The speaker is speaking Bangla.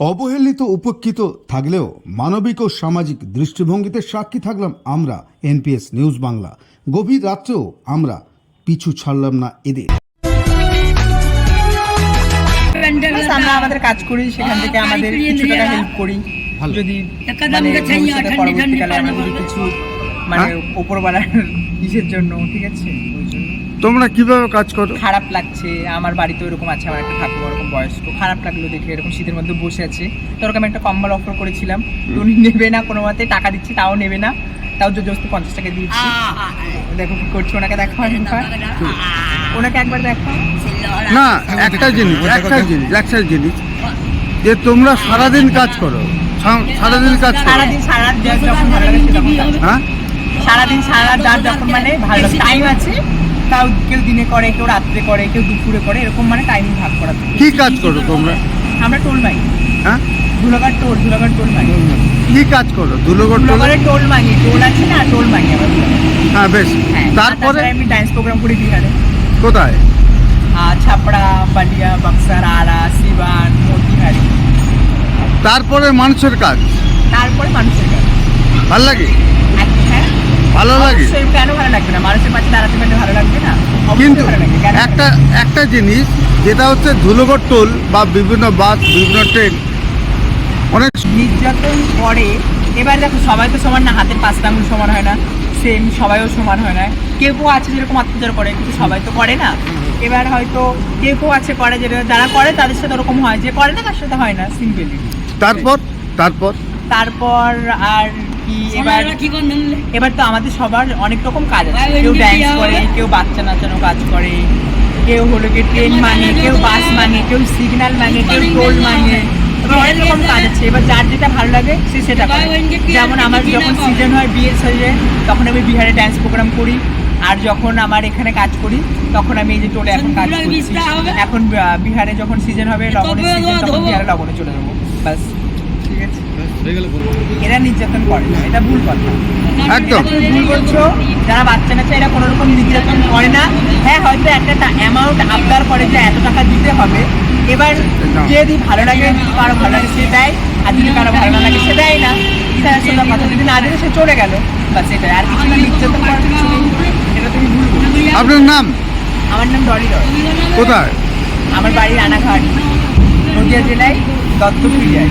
অবহেলিত উপেক্ষিত থাকলেও মানবিক ও সামাজিক দৃষ্টিভঙ্গিতে সাক্ষী থাকলাম আমরা এনপিএস নিউজ বাংলা গভীর রাত্রেও আমরা পিছু ছাড়লাম না এদের। আমরা আমাদের কাজ করি সেখান থেকে আমাদের মানে কিছু টাকা হেল্প করি। যদি মানে কিছু মানে উপরবেলার ইসের জন্য ঠিক আছে? ওই জন্য। তোমরা কীভাবে কাজ করো? খারাপ লাগছে আমার বাড়িতে এরকম আছে আমার একটা ঠাকুমা ওরকম বয়স্ক। খারাপ লাগল দেখে এরকম শীতের মধ্যে বসে আছে। তো ওরকম একটা কম্বল অফার করেছিলাম। তো উনি নেবে না কোনো মতে টাকা দিচ্ছি তাও নেবে না। তাও জোর জবরদস্তি পঞ্চাশ টাকা দিয়েছি। দেখো কি করছে ওনাকে দেখো একবার। ওনাকে একবার দেখো না একটা জিনিস একটা জিনিস একটা জিনিস। যে তোমরা সারাদিন কাজ করো সারাদিন কাজ করো। সারাদিন সারা রাত যখন ভালো লাগে। হ্যাঁ? সারাদিন সারা রাত যার যখন মানে ভালো টাইম আছে তাও কেউ দিনে করে কেউ রাত্রে করে কেউ দুপুরে করে এরকম মানে টাইমিং ভাগ করা থাকে। কি কাজ করো তোমরা? আমরা টোল মাই হ্যাঁ? ধুলাঘাট টোল ধুলাঘাট টোল মাই কি কাজ করো? ধুলোগড় টোল? ধুলাঘাটে টোল মাঙি টোল আছে না টোল মাঙি আমরা হ্যাঁ বেশ। হ্যাঁ তারপরে? আমি ডান্স প্রোগ্রাম করি বিহারে। কোথায়? আর ছাপড়া বালিয়া বাক্সার আড়া সিবান মতিহারি। তারপরে মানুষের কাজ? তারপরে মানুষের কাজ। ভালো লাগে? আর ভালো লাগে? কেন ভালো লাগবে না? মানুষের পাশে দাঁড়াতে পারলে ভালো লাগবে না? কিন্তু একটা একটা জিনিস যেটা হচ্ছে ধুলোগড় টোল বা বিভিন্ন বাস বিভিন্ন ট্রেন অনেক নির্যাতন করে। এবার দেখো সবাই তো সমান না হাতের পাঁচটা আঙুল সমান হয় না। সেম সবাইও সমান হয় না। কেউ কেউ আছে যেরকম অত্যাচার করে কিন্তু সবাই তো করে না। এবার হয়তো কেউ কেউ আছে করে যেটা যারা করে তাদের সাথে ওরকম হয়। যে করে না তার সাথে হয় না সিম্পলি। তারপর? তারপর? তারপর আর কি এবার এবার তো আমাদের সবার অনেক রকম কাজ আছে। কেউ ড্যান্স করে কেউ বাচ্চা নাচানো কাজ করে কেউ হলো কি ট্রেন মানে কেউ বাস মানে কেউ সিগন্যাল মানে কেউ টোল মানে অনেক রকম কাজ আছে। এবার যার যেটা ভালো লাগে সে সেটা করে। যেমন আমার যখন সিজন হয়? বিয়ের সিজন তখন আমি বিহারে ড্যান্স প্রোগ্রাম করি। আর যখন আমার এখানে কাজ করি তখন আমি এই যে টোলে এখন কাজ করছি। এখন বিহারে যখন সিজন হবে তবে সিজন তখন বিহারে লগনে চলে যাব। বাস। ঠিক আছে। এরা নির্যাতন করে না এটা ভুল কথা। একদম। ভুল বলছো যারা বাচ্চা নাচে এরা কোনো রকম নির্যাতন করে না। হ্যাঁ হয়তো একটা অ্যামাউন্ট আবদার করে যে এত টাকা দিতে হবে। এবার যদি ভালো লাগে কারও ভালো লাগে সে দেয়। আর যদি কারও ভালো না লাগে সে দেয় না। স্যার সোজা কথা যদি না দিলে সে চলে গেল। বা সেটাই আর কিছু না নির্যাতন করার কিছু নেই। এটা তুমি ভুল আপনার নাম? আমার নাম ডলি রয়। কোথায়? আমার বাড়ি রানাঘাট। নদিয়া জেলায় দত্তপুরিয়ায়।